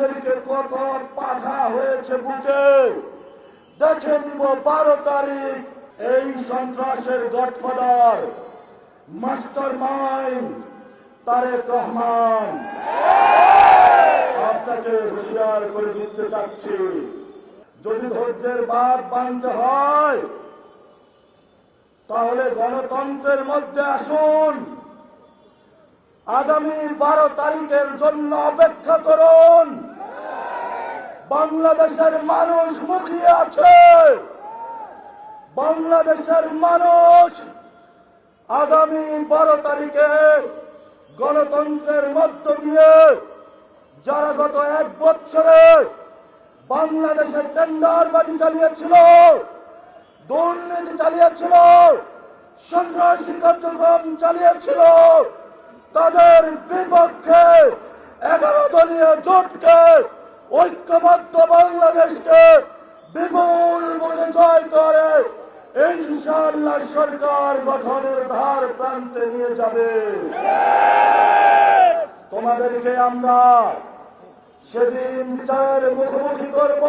আপনাদেরকে কত পাঠা হয়েছে বুকে। দেখে নিব বারো তারিখ এই সন্ত্রাসের godfather, master mind Tarique Rahman. আপনাকে হুঁশিয়ার করে দিতে চাচ্ছি। যদি ধৈর্যের বাদ বাঁধতে হয়, তাহলে গণতন্ত্রের মধ্যে আসুন। আগামী বারো তারিখের জন্য অপেক্ষা করুন। বাংলাদেশের মানুষ মুখিয়ে আছে। বাংলাদেশের মানুষ আগামী বারো তারিখে গণতন্ত্রের মধ্য দিয়ে যারা গত এক বছরে বাংলাদেশের টেন্ডারবাজি চালিয়েছিল, দুর্নীতি চালিয়েছিল, সন্ত্রাসী কার্যক্রম চালিয়েছিল, তাদের বিপক্ষে এগারো দলীয় জোটকে ঐক্যবদ্ধ বাংলাদেশকে বিপুল বলে জয় করে ইনশাআল্লাহ সরকার গঠনের ধার প্রান্তে নিয়ে যাবে। তোমাদেরকে আমরা সেদিন বিচারের মুখোমুখি করব,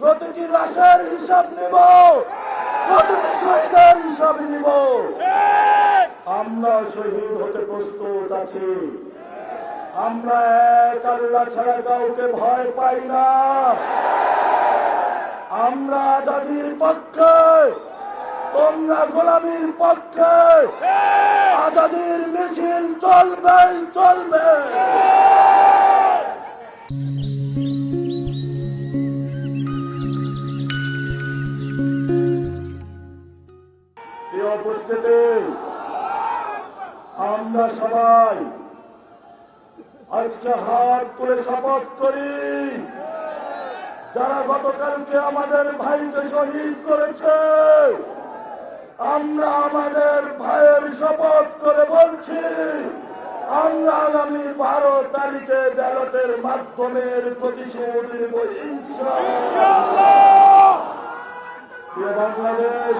প্রতিটি লাশের হিসাব নিব, প্রতিটি শহীদের হিসাব নিব। আমরা শহীদ হতে প্রস্তুত আছি। আমরা এক আল্লাহ ছাড়া কাউকে ভয় পাই না। আমরা আজাদির পক্ষে, তোমরা গোলামীর পক্ষে, আজাদির মিছিল চলবে চলবে। আজকে হাত তুলে শপথ করি। যারা গতকালকে আমাদের ভাইকে শহীদ করেছে, আমরা আমাদের ভাইয়ের শপথ করে বলছি, আমরা আগামী বারো তারিখে ব্যালটের মাধ্যমে প্রতিশোধ নেব বাংলাদেশ,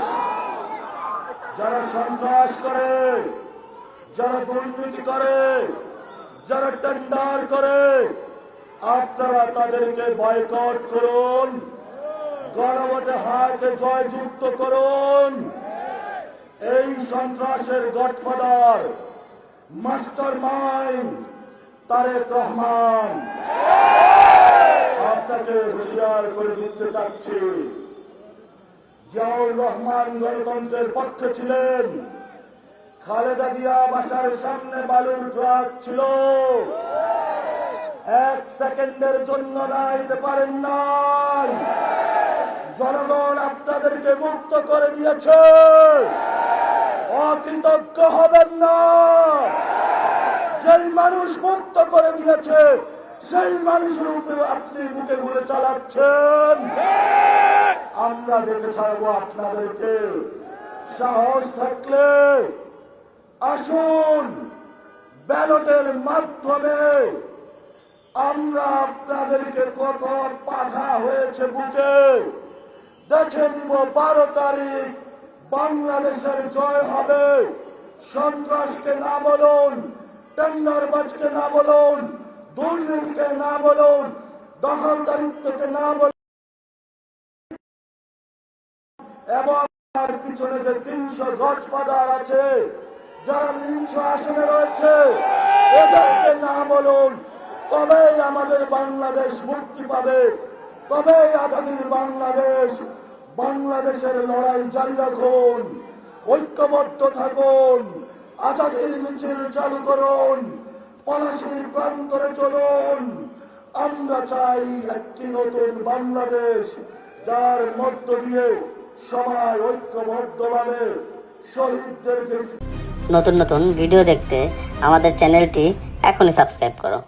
যারা সন্ত্রাস করে, যারা দুর্নীতি করে যারা টেন্ডার করে, আপনারা তাদেরকে বয়কট করুন। গণভোটে হাতে জয়যুক্ত করুন। এই সন্ত্রাসের godfather master mind Tarique Rahman. আপনাকে হুঁশিয়ার করে দিতে চাচ্ছি। জিয়াউর রহমান গণতন্ত্রের পক্ষে ছিলেন। খালেদা জিয়া বাসার সামনে বালুর ট্রাক ছিল। এক সেকেন্ডের জন্য নাইতে পারেন নাই। জনগণ আপনাদেরকে মুক্ত করে দিয়েছে। অকৃতজ্ঞ হবেন না। যেই মানুষ মুক্ত করে দিয়েছে, সেই মানুষের উপরে আপনি বুকে গুলে চালাচ্ছেন। আমরা দেখে ছাড়বো আপনাদেরকে। সাহস থাকলে আসুন ব্যালটের মাধ্যমে আমরা আপনাদেরকে কত পাঠা হয়েছে বুকে দেখে নিব বারো তারিখ বাংলাদেশের জয় হবে। সন্ত্রাসকে না বলুন, টেন্ডারবাজকে না বলুন, দুর্নীতিকে না বলুন, দখলদারিত্বকে না বলুন। এবং তার পিছনে যে তিনশো গজ আছে যারা তিনশো আসনে রয়েছে, এদেরকে না বলুন, তবেই আমাদের বাংলাদেশ মুক্তি পাবে। তবেই আজাদির বাংলাদেশ, বাংলাদেশের লড়াই জারি রাখুন, ঐক্যবদ্ধ থাকুন, আজাদির মিছিল চালু করুন, পলাশির প্রান্তরে চলুন। আমরা চাই একটি নতুন বাংলাদেশ, যার মধ্য দিয়ে সবাই ঐক্যবদ্ধভাবে শহীদদের নতুন নতুন ভিডিও দেখতে আমাদের চ্যানেলটি এখনই সাবস্ক্রাইব করো।